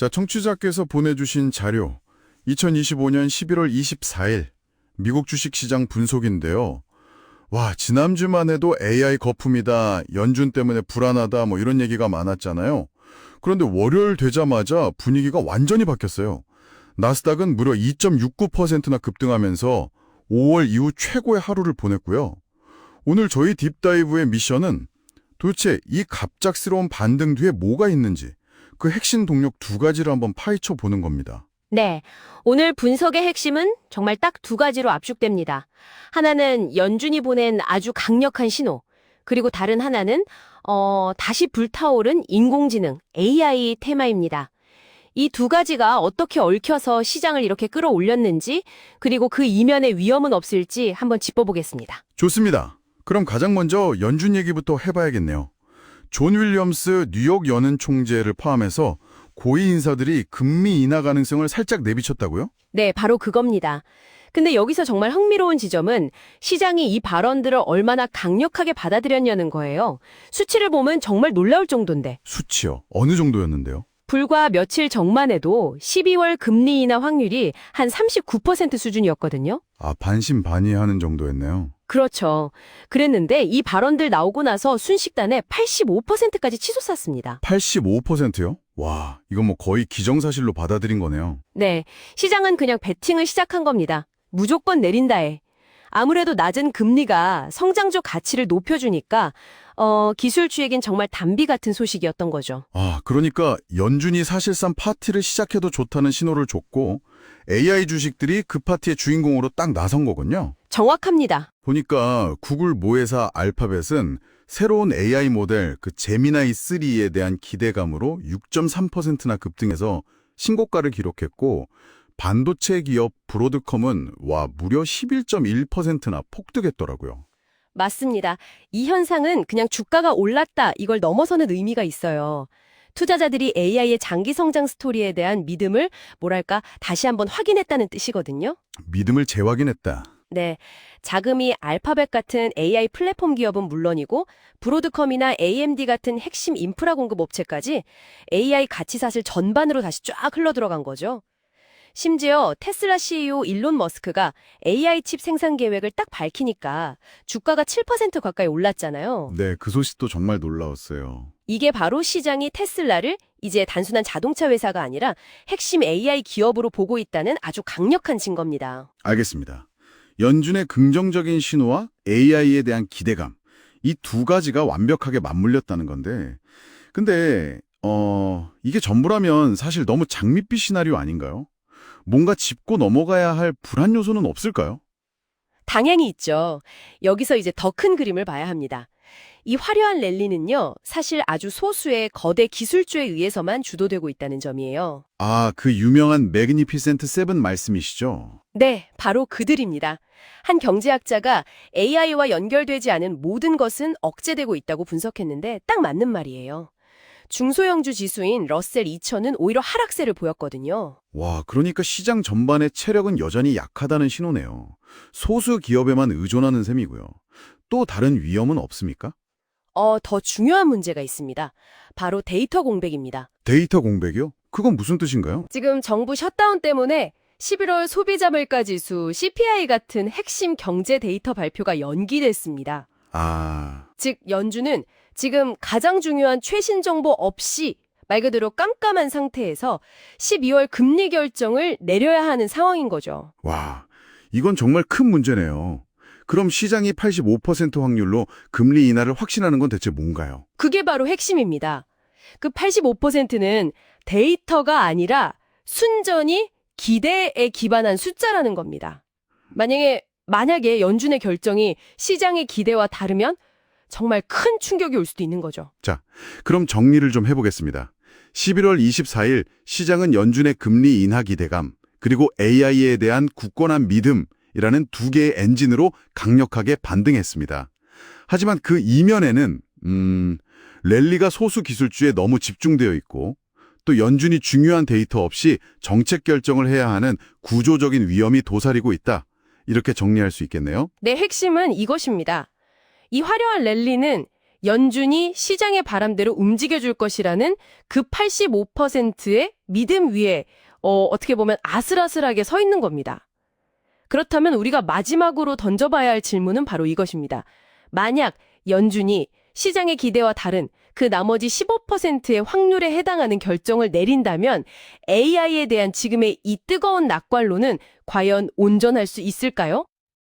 자, 청취자께서 보내주신 자료 2025년 11월 24일 미국 주식시장 분석인데요. 와, 지난주만 해도 AI 거품이다, 연준 때문에 불안하다 뭐 이런 얘기가 많았잖아요. 그런데 월요일 되자마자 분위기가 완전히 바뀌었어요. 나스닥은 무려 2.69%나 급등하면서 5월 이후 최고의 하루를 보냈고요. 오늘 저희 딥다이브의 미션은 도대체 이 갑작스러운 반등 뒤에 뭐가 있는지 그 핵심 동력 두 가지를 한번 파헤쳐 보는 겁니다. 네. 오늘 분석의 핵심은 정말 딱 두 가지로 압축됩니다. 하나는 연준이 보낸 아주 강력한 신호, 그리고 다른 하나는 어, 다시 불타오른 인공지능 AI 테마입니다. 이 두 가지가 어떻게 얽혀서 시장을 이렇게 끌어올렸는지, 그리고 그 이면의 위험은 없을지 한번 짚어보겠습니다. 좋습니다. 그럼 가장 먼저 연준 얘기부터 해봐야겠네요. 존 윌리엄스 뉴욕 연은 총재를 포함해서 고위 인사들이 금리 인하 가능성을 살짝 내비쳤다고요? 네, 바로 그겁니다. 근데 여기서 정말 흥미로운 지점은 시장이 이 발언들을 얼마나 강력하게 받아들였냐는 거예요. 수치를 보면 정말 놀라울 정도인데. 수치요. 어느 정도였는데요? 불과 며칠 전만 해도 12월 금리 인하 확률이 한 39% 수준이었거든요. 아, 반신반의하는 정도였네요. 그렇죠. 그랬는데 이 발언들 나오고 나서 순식간에 85%까지 치솟았습니다. 85%요? 와, 이건 뭐 거의 기정사실로 받아들인 거네요. 네, 시장은 그냥 베팅을 시작한 겁니다. 무조건 내린다에. 아무래도 낮은 금리가 성장적 가치를 높여주니까 어, 기술주에겐 정말 담비 같은 소식이었던 거죠. 아, 그러니까 연준이 사실상 파티를 시작해도 좋다는 신호를 줬고 AI 주식들이 그 파티의 주인공으로 딱 나선 거군요. 정확합니다. 보니까 구글 모회사 알파벳은 새로운 AI 모델 그 제미나이 3에 대한 기대감으로 6.3%나 급등해서 신고가를 기록했고 반도체 기업 브로드컴은 와 무려 11.1%나 폭등했더라고요. 맞습니다. 이 현상은 그냥 주가가 올랐다 이걸 넘어서는 의미가 있어요. 투자자들이 AI의 장기 성장 스토리에 대한 믿음을 뭐랄까 다시 한번 확인했다는 뜻이거든요. 믿음을 재확인했다. 네. 자금이 알파벳 같은 AI 플랫폼 기업은 물론이고 브로드컴이나 AMD 같은 핵심 인프라 공급 업체까지 AI 가치사슬 전반으로 다시 쫙 흘러들어간 거죠. 심지어 테슬라 CEO 일론 머스크가 AI 칩 생산 계획을 딱 밝히니까 주가가 7% 가까이 올랐잖아요. 네, 그 소식도 정말 놀라웠어요. 이게 바로 시장이 테슬라를 이제 단순한 자동차 회사가 아니라 핵심 AI 기업으로 보고 있다는 아주 강력한 증거입니다. 알겠습니다. 연준의 긍정적인 신호와 AI에 대한 기대감 이 두 가지가 완벽하게 맞물렸다는 건데 근데 어 이게 전부라면 사실 너무 장밋빛 시나리오 아닌가요? 뭔가 짚고 넘어가야 할 불안 요소는 없을까요? 당연히 있죠. 여기서 이제 더 큰 그림을 봐야 합니다. 이 화려한 랠리는요, 사실 아주 소수의 거대 기술주에 의해서만 주도되고 있다는 점이에요. 아, 그 유명한 매그니피센트 세븐 말씀이시죠? 네, 바로 그들입니다. 한 경제학자가 AI와 연결되지 않은 모든 것은 억제되고 있다고 분석했는데 딱 맞는 말이에요. 중소형주 지수인 러셀 2000은 오히려 하락세를 보였거든요. 와, 그러니까 시장 전반의 체력은 여전히 약하다는 신호네요. 소수 기업에만 의존하는 셈이고요. 또 다른 위험은 없습니까? 어, 더 중요한 문제가 있습니다. 바로 데이터 공백입니다. 데이터 공백이요? 그건 무슨 뜻인가요? 지금 정부 셧다운 때문에 11월 소비자 물가 지수 CPI 같은 핵심 경제 데이터 발표가 연기됐습니다. 아, 즉 연준은 지금 가장 중요한 최신 정보 없이 말 그대로 깜깜한 상태에서 12월 금리 결정을 내려야 하는 상황인 거죠. 와, 이건 정말 큰 문제네요. 그럼 시장이 85% 확률로 금리 인하를 확신하는 건 대체 뭔가요? 그게 바로 핵심입니다. 그 85%는 데이터가 아니라 순전히 기대에 기반한 숫자라는 겁니다. 만약에 만약에 연준의 결정이 시장의 기대와 다르면 정말 큰 충격이 올 수도 있는 거죠. 자, 그럼 정리를 좀 해보겠습니다. 11월 24일 시장은 연준의 금리 인하 기대감, 그리고 AI에 대한 굳건한 믿음이라는 두 개의 엔진으로 강력하게 반등했습니다. 하지만 그 이면에는 음, 랠리가 소수 기술주에 너무 집중되어 있고 또 연준이 중요한 데이터 없이 정책 결정을 해야 하는 구조적인 위험이 도사리고 있다. 이렇게 정리할 수 있겠네요. 내 핵심은 이것입니다. 이 화려한 랠리는 연준이 시장의 바람대로 움직여줄 것이라는 그 85%의 믿음 위에 어, 어떻게 보면 아슬아슬하게 서 있는 겁니다. 그렇다면 우리가 마지막으로 던져봐야 할 질문은 바로 이것입니다. 만약 연준이 시장의 기대와 다른 그 나머지 15%의 확률에 해당하는 결정을 내린다면 AI에 대한 지금의 이 뜨거운 낙관론은 과연 온전할 수 있을까요?